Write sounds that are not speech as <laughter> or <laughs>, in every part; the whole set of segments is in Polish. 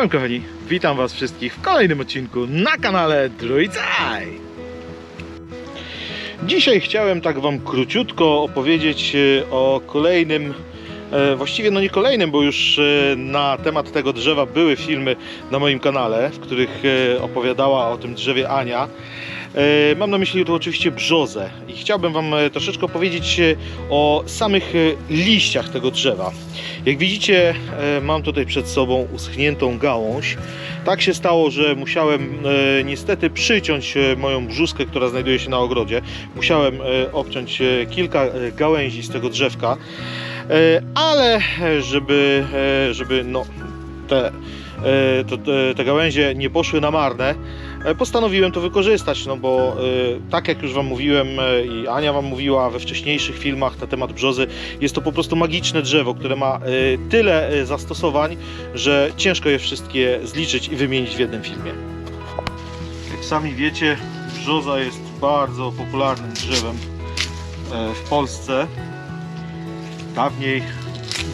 Cześć kochani, witam was wszystkich w kolejnym odcinku na kanale Trójcaj. Dzisiaj chciałem tak wam króciutko opowiedzieć e, o kolejnym, e, właściwie no nie kolejnym, bo już e, na temat tego drzewa były filmy na moim kanale, w których opowiadała o tym drzewie Ania. E, Mam na myśli tu oczywiście brzozę i chciałbym Wam e, troszeczkę opowiedzieć e, o samych liściach tego drzewa. Jak widzicie, mam tutaj przed sobą uschniętą gałąź. Tak się stało, że musiałem niestety przyciąć moją brzuskę, która znajduje się na ogrodzie. Musiałem obciąć kilka gałęzi z tego drzewka, ale żeby, żeby no, te, te, te gałęzie nie poszły na marne, postanowiłem to wykorzystać, no bo e, tak jak już Wam mówiłem e, i Ania Wam mówiła we wcześniejszych filmach na temat brzozy, jest to po prostu magiczne drzewo, które ma e, tyle e, zastosowań, że ciężko je wszystkie zliczyć i wymienić w jednym filmie. Jak sami wiecie, brzoza jest bardzo popularnym drzewem e, w Polsce. Dawniej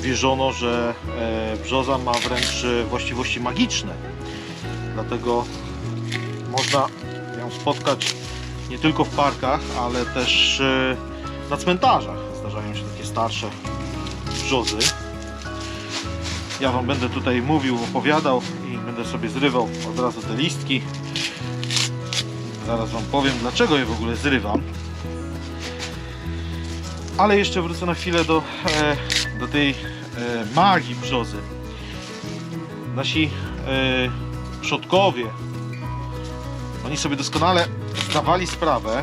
wierzono, że e, brzoza ma wręcz e, właściwości magiczne. Dlatego można ją spotkać nie tylko w parkach, ale też e, na cmentarzach. Zdarzają się takie starsze brzozy. Ja Wam będę tutaj mówił, opowiadał i będę sobie zrywał od razu te listki. Zaraz Wam powiem, dlaczego je w ogóle zrywam. Ale jeszcze wrócę na chwilę do, e, do tej e, magii brzozy. Nasi przodkowie, oni sobie doskonale zdawali sprawę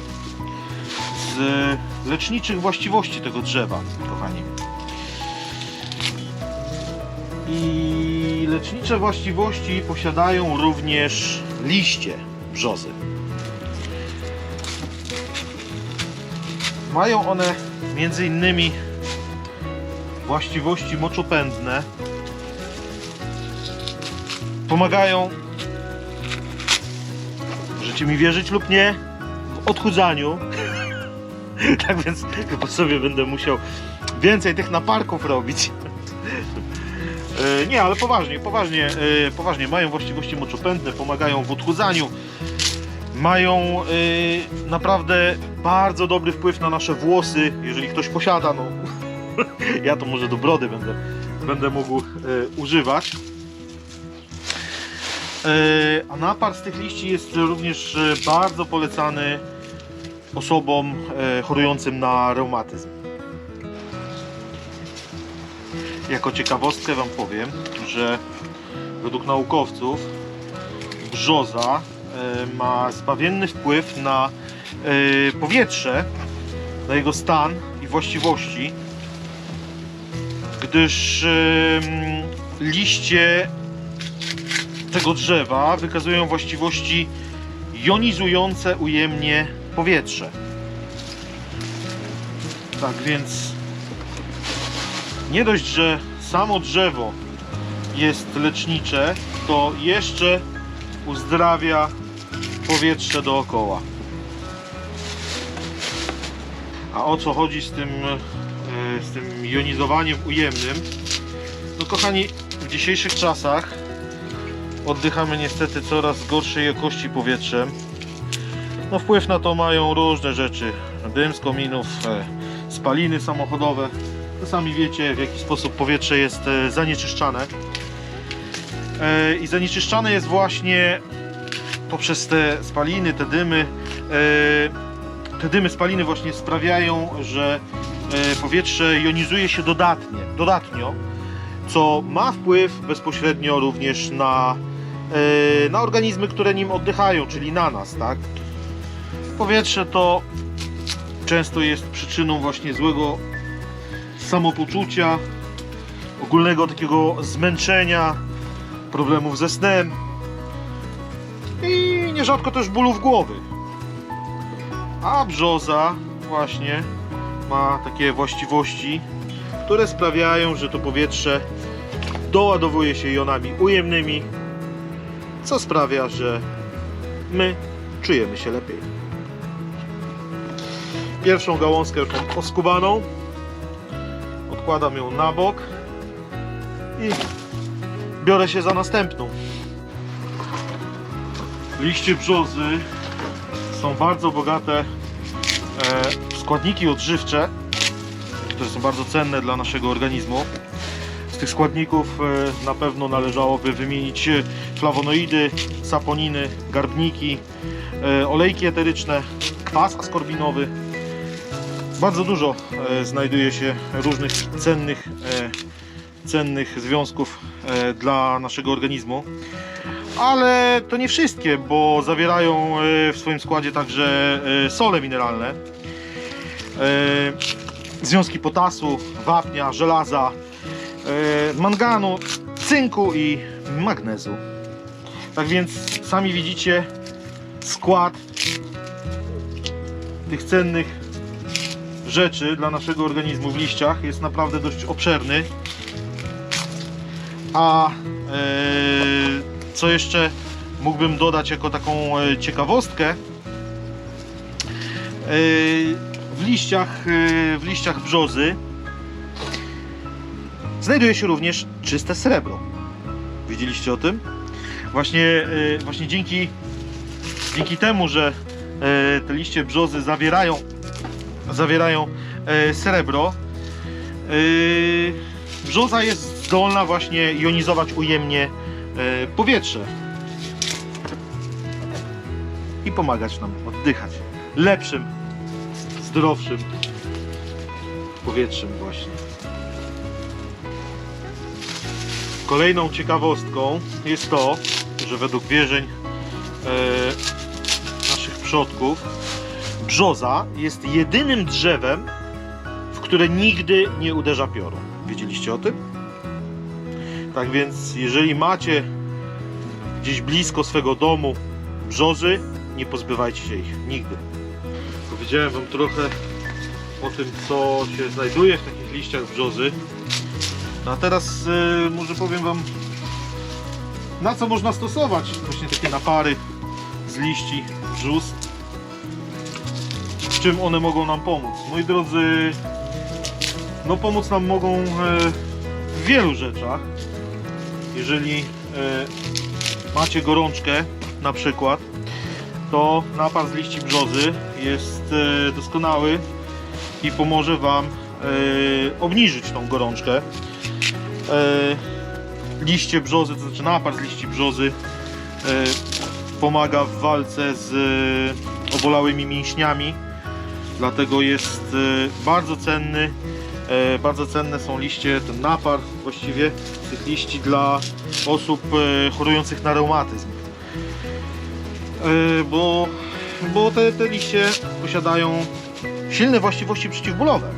z leczniczych właściwości tego drzewa, kochani. I lecznicze właściwości posiadają również liście brzozy. Mają one między innymi właściwości moczopędne. Pomagają, możecie mi wierzyć lub nie, w odchudzaniu. <laughs> tak więc chyba sobie będę musiał więcej tych naparków robić. <laughs> E, Nie, ale poważnie, poważnie, e, poważnie mają właściwości moczopędne, pomagają w odchudzaniu, mają y, naprawdę bardzo dobry wpływ na nasze włosy, jeżeli ktoś posiada, no <laughs> ja to może do brody będę, będę mógł używać. Y, a napar z tych liści jest również y, bardzo polecany osobom y, chorującym na reumatyzm. Jako ciekawostkę Wam powiem, że według naukowców brzoza e, ma zbawienny wpływ na e, powietrze, na jego stan i właściwości, gdyż liście tego drzewa wykazują właściwości jonizujące ujemnie powietrze. Tak więc nie dość, że samo drzewo jest lecznicze, to jeszcze uzdrawia powietrze dookoła. A o co chodzi z tym, e, z tym jonizowaniem ujemnym? No kochani, w dzisiejszych czasach oddychamy niestety coraz gorszej jakości powietrzem. No wpływ na to mają różne rzeczy. Dym z kominów, e, spaliny samochodowe. To sami wiecie w jaki sposób powietrze jest e, zanieczyszczane. E, I zanieczyszczane jest właśnie poprzez te spaliny, te dymy. Te dymy spaliny właśnie sprawiają, że powietrze jonizuje się dodatnie, dodatnio, co ma wpływ bezpośrednio również na, na organizmy, które nim oddychają, czyli na nas, tak? Powietrze to często jest przyczyną właśnie złego samopoczucia, ogólnego takiego zmęczenia, problemów ze snem i nierzadko też bólów głowy. A brzoza właśnie ma takie właściwości, które sprawiają, że to powietrze doładowuje się jonami ujemnymi, co sprawia, że my czujemy się lepiej. Pierwszą gałązkę już oskubaną. Odkładam ją na bok i biorę się za następną. Liście brzozy są bardzo bogate e, w składniki odżywcze, które są bardzo cenne dla naszego organizmu. Z tych składników e, na pewno należałoby wymienić e, flawonoidy, saponiny, garbniki, e, olejki eteryczne, kwas askorbinowy. Bardzo dużo e, znajduje się różnych cennych, e, cennych związków dla naszego organizmu. Ale to nie wszystkie, bo zawierają w swoim składzie także sole mineralne, związki potasu, wapnia, żelaza, manganu, cynku i magnezu. Tak więc sami widzicie skład tych cennych rzeczy dla naszego organizmu w liściach jest naprawdę dość obszerny. A e, co jeszcze mógłbym dodać jako taką e, ciekawostkę? E, w liściach, w liściach brzozy znajduje się również czyste srebro. Widzieliście o tym? Właśnie, e, właśnie dzięki, dzięki temu, że e, te liście brzozy zawierają, zawierają e, srebro, brzoza jest zdolna właśnie jonizować ujemnie powietrze i pomagać nam oddychać lepszym, zdrowszym powietrzem właśnie. Kolejną ciekawostką jest to, że według wierzeń e, naszych przodków brzoza jest jedynym drzewem, w które nigdy nie uderza piorun. Wiedzieliście o tym? Tak więc, jeżeli macie gdzieś blisko swego domu brzozy, nie pozbywajcie się ich nigdy. Powiedziałem Wam trochę o tym, co się znajduje w takich liściach brzozy. No a teraz y, może powiem Wam, na co można stosować właśnie takie napary z liści brzus. W czym one mogą nam pomóc? Moi drodzy, no pomóc nam mogą e, w wielu rzeczach. Jeżeli e, macie gorączkę na przykład, to napar z liści brzozy jest e, doskonały i pomoże Wam obniżyć tą gorączkę. Liście brzozy, to znaczy napar z liści brzozy e, pomaga w walce z e, obolałymi mięśniami, dlatego jest e, bardzo cenny. Bardzo cenne są liście, ten napar właściwie tych liści dla osób chorujących na reumatyzm. Bo, bo te, te liście posiadają silne właściwości przeciwbólowe.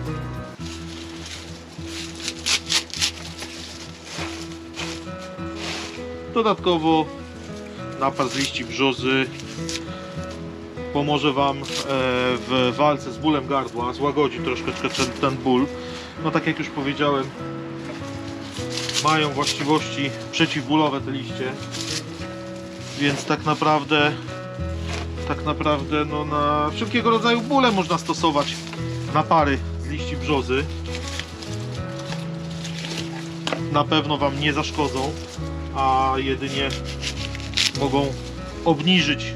Dodatkowo napar z liści brzozy pomoże Wam e, w walce z bólem gardła, złagodzi troszeczkę ten, ten ból. No tak jak już powiedziałem, mają właściwości przeciwbólowe te liście, więc tak naprawdę tak naprawdę no, na wszelkiego rodzaju bóle można stosować napary z liści brzozy. Na pewno Wam nie zaszkodzą, a jedynie mogą obniżyć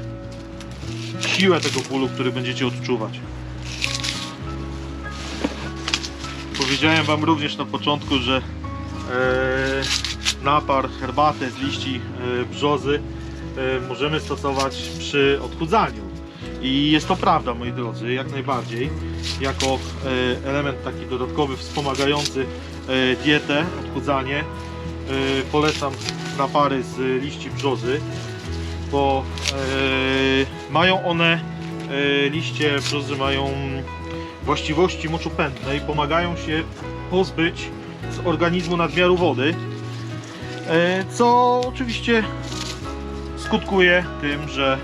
siłę tego bólu, który będziecie odczuwać. Powiedziałem Wam również na początku, że e, napar, herbatę z liści e, brzozy e, możemy stosować przy odchudzaniu. I jest to prawda, moi drodzy, jak najbardziej. Jako element taki dodatkowy, wspomagający dietę, odchudzanie, polecam napary z liści brzozy, bo e, mają one, e, liście brzozy mają właściwości moczopędne i pomagają się pozbyć z organizmu nadmiaru wody, co oczywiście skutkuje tym, że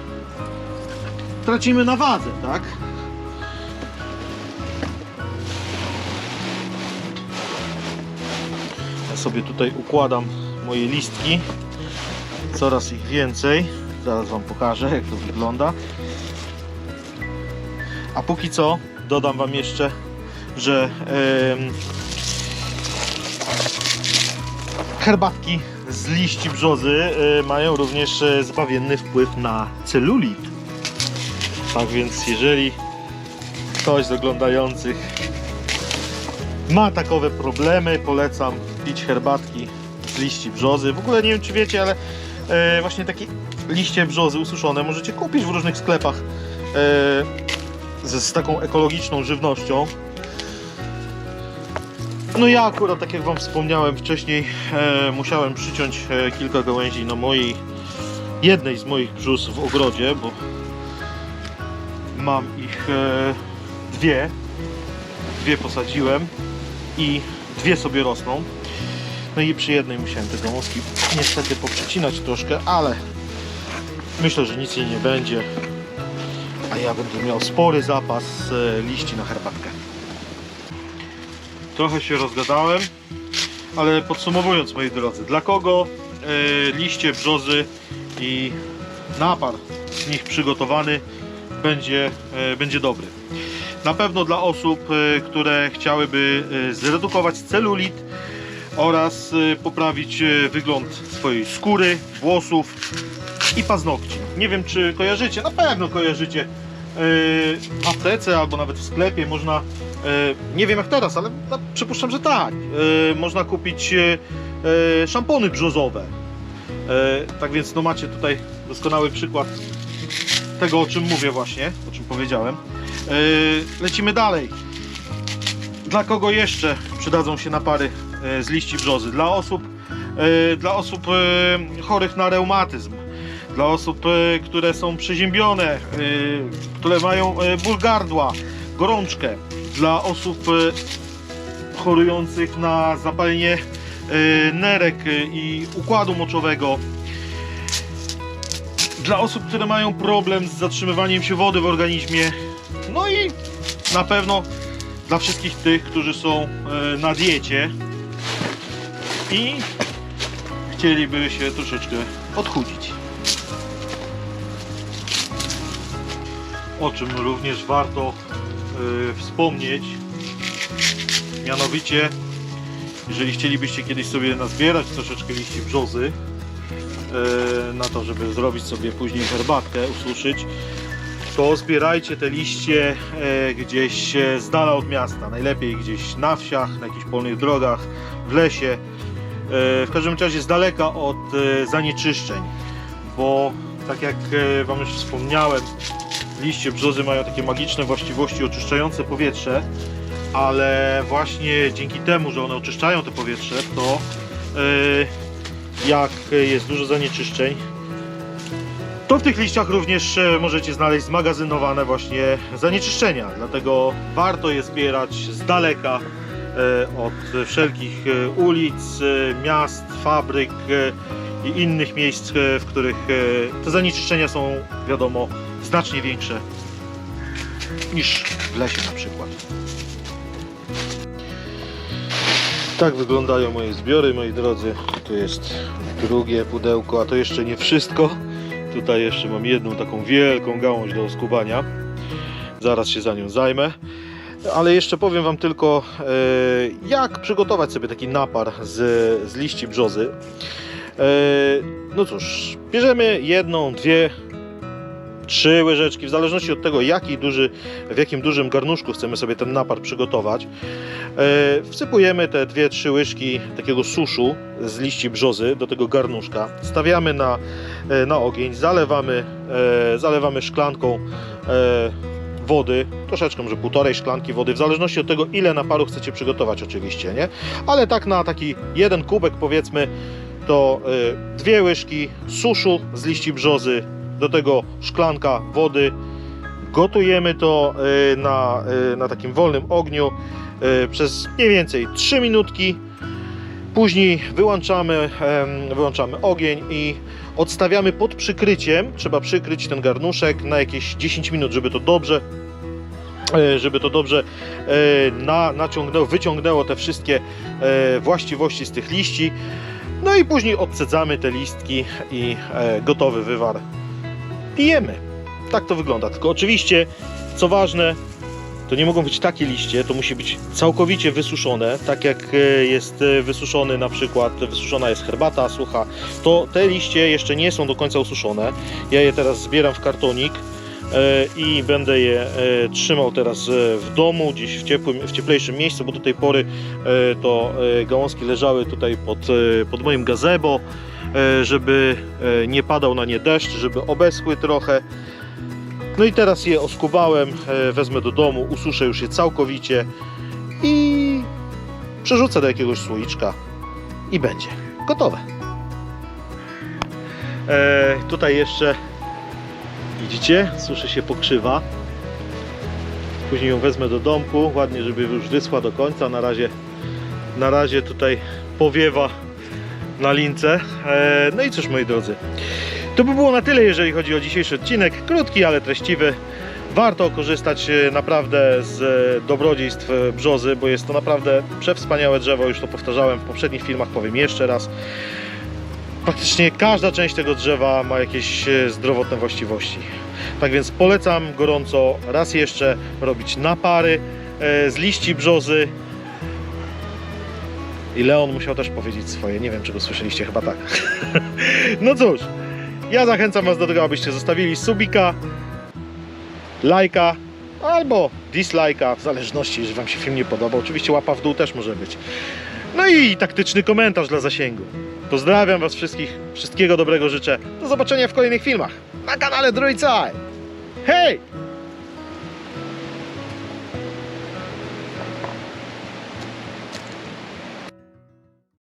tracimy na wadze, tak? Sobie tutaj układam moje listki, coraz ich więcej. Zaraz Wam pokażę, jak to wygląda. A póki co dodam Wam jeszcze, że em, herbatki z liści brzozy e, mają również e, zbawienny wpływ na celulit. Tak więc jeżeli ktoś z oglądających ma takowe problemy, polecam pić herbatki z liści brzozy. W ogóle nie wiem czy wiecie, ale e, właśnie takie liście brzozy ususzone możecie kupić w różnych sklepach e, z, z taką ekologiczną żywnością. No ja akurat, tak jak Wam wspomniałem wcześniej, e, musiałem przyciąć e, kilka gałęzi na mojej, jednej z moich brzus w ogrodzie, bo mam ich e, dwie, dwie posadziłem i dwie sobie rosną. No i przy jednej musiałem te gałązki niestety poprzecinać troszkę, ale myślę, że nic jej nie będzie. A ja będę miał spory zapas e, liści na herbatkę. Trochę się rozgadałem, ale podsumowując moi drodzy, dla kogo e, liście brzozy i napar z nich przygotowany będzie, e, będzie dobry. Na pewno dla osób, które chciałyby zredukować celulit oraz e, poprawić e, wygląd swojej skóry, włosów i paznokci. Nie wiem czy kojarzycie, na pewno kojarzycie e, w aptece albo nawet w sklepie można, nie wiem jak teraz, ale no, przypuszczam, że tak, można kupić szampony brzozowe. Tak więc no macie tutaj doskonały przykład tego o czym mówię właśnie, o czym powiedziałem. Lecimy dalej. Dla kogo jeszcze przydadzą się napary z liści brzozy? Dla osób, e, dla osób e, chorych na reumatyzm, dla osób, e, które są przeziębione, e, które mają e, ból gardła, gorączkę, dla osób e, chorujących na zapalenie e, nerek e, i układu moczowego, dla osób, które mają problem z zatrzymywaniem się wody w organizmie, no i na pewno dla wszystkich tych, którzy są e, na diecie i chcieliby się troszeczkę odchudzić. O czym również warto e, wspomnieć, mianowicie, jeżeli chcielibyście kiedyś sobie nazbierać troszeczkę liści brzozy, e, na to, żeby zrobić sobie później herbatkę, ususzyć, to zbierajcie te liście e, gdzieś z dala od miasta. Najlepiej gdzieś na wsiach, na jakichś polnych drogach, w lesie. E, w każdym razie z daleka od e, zanieczyszczeń, bo tak jak e, Wam już wspomniałem, liście brzozy mają takie magiczne właściwości oczyszczające powietrze, ale właśnie dzięki temu, że one oczyszczają to powietrze, to jak jest dużo zanieczyszczeń, to w tych liściach również możecie znaleźć zmagazynowane właśnie zanieczyszczenia. Dlatego warto je zbierać z daleka od wszelkich e, ulic, e, miast, fabryk e, i innych miejsc, e, w których e, te zanieczyszczenia są, wiadomo, znacznie większe niż w lesie na przykład. Tak wyglądają moje zbiory, moi drodzy. Tu jest drugie pudełko, a to jeszcze nie wszystko. Tutaj jeszcze mam jedną taką wielką gałąź do skubania. Zaraz się za nią zajmę. Ale jeszcze powiem Wam tylko, e, jak przygotować sobie taki napar z, z liści brzozy. E, No cóż, bierzemy jedną, dwie, trzy łyżeczki, w zależności od tego, jaki duży, w jakim dużym garnuszku chcemy sobie ten napar przygotować. E, Wsypujemy te dwie, trzy łyżki takiego suszu z liści brzozy do tego garnuszka. Stawiamy na, na ogień, zalewamy, zalewamy szklanką wody, troszeczkę, może półtorej szklanki wody, w zależności od tego, ile naparu chcecie przygotować oczywiście, nie? Ale tak na taki jeden kubek powiedzmy, to e, dwie łyżki suszu z liści brzozy, do tego szklanka wody. Gotujemy to e, na, e, na takim wolnym ogniu e, przez mniej więcej 3 minutki. Później wyłączamy, wyłączamy ogień i odstawiamy pod przykryciem. Trzeba przykryć ten garnuszek na jakieś 10 minut, żeby to dobrze e, żeby to dobrze e, na, naciągnęło, wyciągnęło te wszystkie e, właściwości z tych liści. No i później odcedzamy te listki i gotowy wywar pijemy. Tak to wygląda. Tylko oczywiście, co ważne, to nie mogą być takie liście, to musi być całkowicie wysuszone, tak jak e, jest e, wysuszony na przykład, wysuszona jest herbata sucha, to te liście jeszcze nie są do końca ususzone. Ja je teraz zbieram w kartonik e, i będę je trzymał teraz w domu, gdzieś w, ciepłym, w cieplejszym miejscu, bo do tej pory to gałązki leżały tutaj pod, pod moim gazebo, żeby nie padał na nie deszcz, żeby obeschły trochę. No i teraz je oskubałem, e, wezmę do domu, ususzę już je całkowicie i przerzucę do jakiegoś słoiczka i będzie gotowe. E, tutaj jeszcze widzicie, suszy się pokrzywa. Później ją wezmę do domku, ładnie, żeby już wyschła do końca. Na razie, na razie tutaj powiewa na lince. E, no i cóż moi drodzy, to by było na tyle, jeżeli chodzi o dzisiejszy odcinek. Krótki, ale treściwy. Warto korzystać e, naprawdę z e, dobrodziejstw e, brzozy, bo jest to naprawdę przewspaniałe drzewo. Już to powtarzałem w poprzednich filmach, powiem jeszcze raz. Praktycznie każda część tego drzewa ma jakieś zdrowotne właściwości. Tak więc polecam gorąco raz jeszcze robić napary z liści brzozy. I Leon musiał też powiedzieć swoje. Nie wiem, czy go słyszeliście, chyba tak. <laughs> no cóż, ja zachęcam Was do tego, abyście zostawili subika, lajka albo dislajka, w zależności, jeżeli Wam się film nie podoba. Oczywiście łapa w dół też może być. No i taktyczny komentarz dla zasięgu. Pozdrawiam Was wszystkich, wszystkiego dobrego życzę. Do zobaczenia w kolejnych filmach na kanale Droidside. Hej!